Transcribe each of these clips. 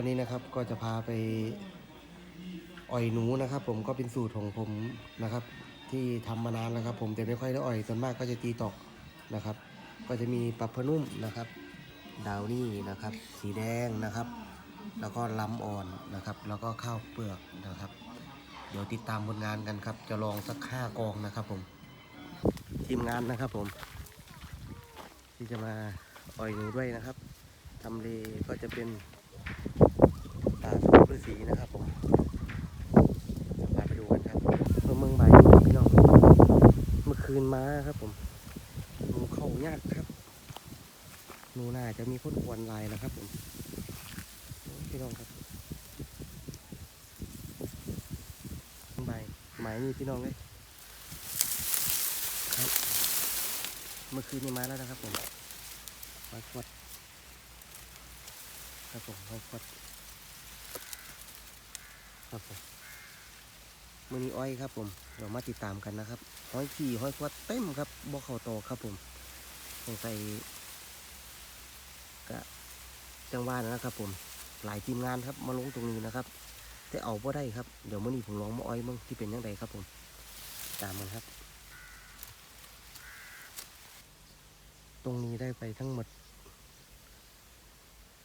วันนี้นะครับก็จะพาไปอ่อยหนูนะครับ ผมก็เป็นสูตรของผมนะครับ ที่ทำมานานแล้วครับ ผมแต่ไม่ค่อยได้อ่อยส่วนมากก็จะตีตอกนะครับ ก็จะมีปับพนุ่มนะครับ ดาวนี่นะครับ สีแดงนะครับ แล้วก็ลำอ่อนนะครับ แล้วก็ข้าวเปลือกนะครับ เดี๋ยวติดตามผลงานกันครับ จะลองสักห้ากองนะครับ ผม ทีมงานนะครับผม ที่จะมาอ่อยหนูด้วยนะครับทำเลก็จะเป็น ตาสุฤาษีนะครับผมพาไปดูกันครับเมื่อเมืองใหม่พี่น้องเมื่อ คืนมาครับผมหนูเข้ายากครับหนูน่าจะมีคนควนลายนะครับผมพี่น้องครับใบไม้นี่พี่น้องเลยครับเมื่อคืนนี้มาแล้วนะครับผมไม้ขวดครับผมไม้ขวดครับผม มือนี้อ้อยครับผมเรามาติดตามกันนะครับห้อยขี่ห้อยควัดเต็มครับบ่เขาโตครับผมสงสัยกะจังหวะนะครับผมหลายทีมงานครับมาลงตรงนี้นะครับ แต่เอาบ่ได้ครับเดี๋ยวมื่อนี้ผมลองมาอ้อยมึงที่เป็นยังไงครับผมตามมันครับ ตรงนี้ได้ไปทั้งหมด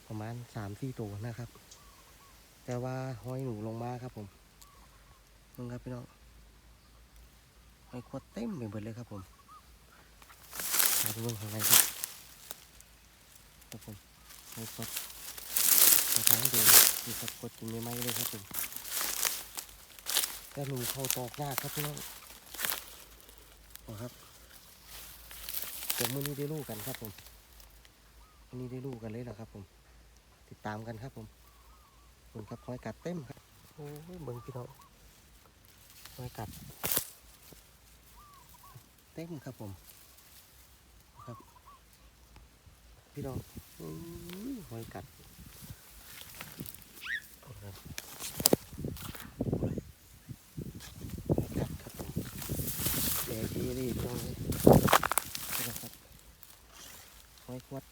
ประมาณสามสี่ตัวนะครับ แต่ว่าห้อยหนูลงมาครับผม มึงครับพี่น้องหอยขวดเต็มไปหมดเลยครับผมมาดูเรื่องของอะไรครับครับผมหอยขวดทางทางเดินมีครับกดกินไม่ไหมเลยครับผมแต่หนูเข้าตอกยากครับพี่น้องโอ้ครับเดี๋ยวมื้อนี้ได้ลูกกันครับผมวันนี้ได้ลูกกันเลยเหรอครับ ผม ติดตามกันครับผมเบิ่งครับหอยกัดเต็มครับโอ้ยเบิ่งพี่น้อง หอยกัด เต็มครับผมครับ พี่น้องหอยกัดครับหอยกัดครับผมแดงทีนี่พี่น้องนี่นะครับหอยควัด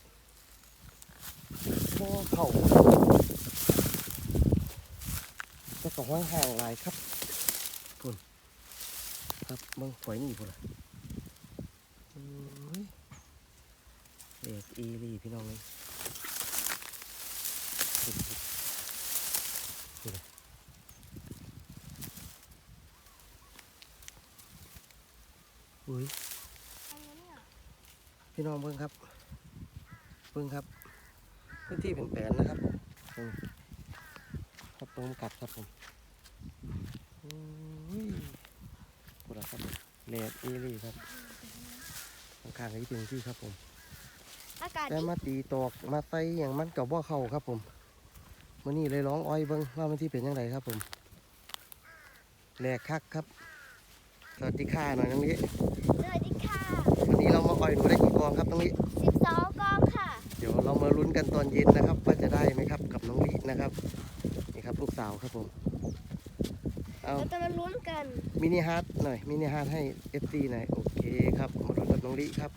บ่เข่าจะกับห้อยห่างหลายครับ ครับเบิ่งฝอยนี่พุ่นล่ะอุ้ยเด็กอีหลีพี่น้องเลยพุ่นพุ่นพุ่นล่ะอุ้ยพี่น้องเบิ่งครับเบิ่งครับพื้นที่เป็นแปลนนะครับผมเบิ่งครับผมกัดครับผมอุ้ยพูดแล้วครับ เลดเอลี่ครับข้างๆที่เป็นที่ครับผม อากาศแต่ดีมาตีตอกมาไตอย่างมันกับว่าเข้าครับผมวันนี้เลยร้องอ้อยเบิ้งว่ามันที่เป็นยังไงครับผมแหลกคักครับ สวัสดีค่ะหน่อยน้องนี้สวัสดีค่ะวันนี้เรามาอ้อยหนูได้กี่กองครับน้องนี้12กองค่ะ เดี๋ยวเรามาลุ้นกันตอนเย็นนะครับ ว่าจะได้ไหมครับกับน้องลินะครับ นี่ครับลูกสาวครับผม เอาเราจะมาลุ้นกัน มินิฮาร์ดหน่อย มินิฮาร์ดให้ FC หน่อย โอเคครับ มาดูกับน้องลิครับ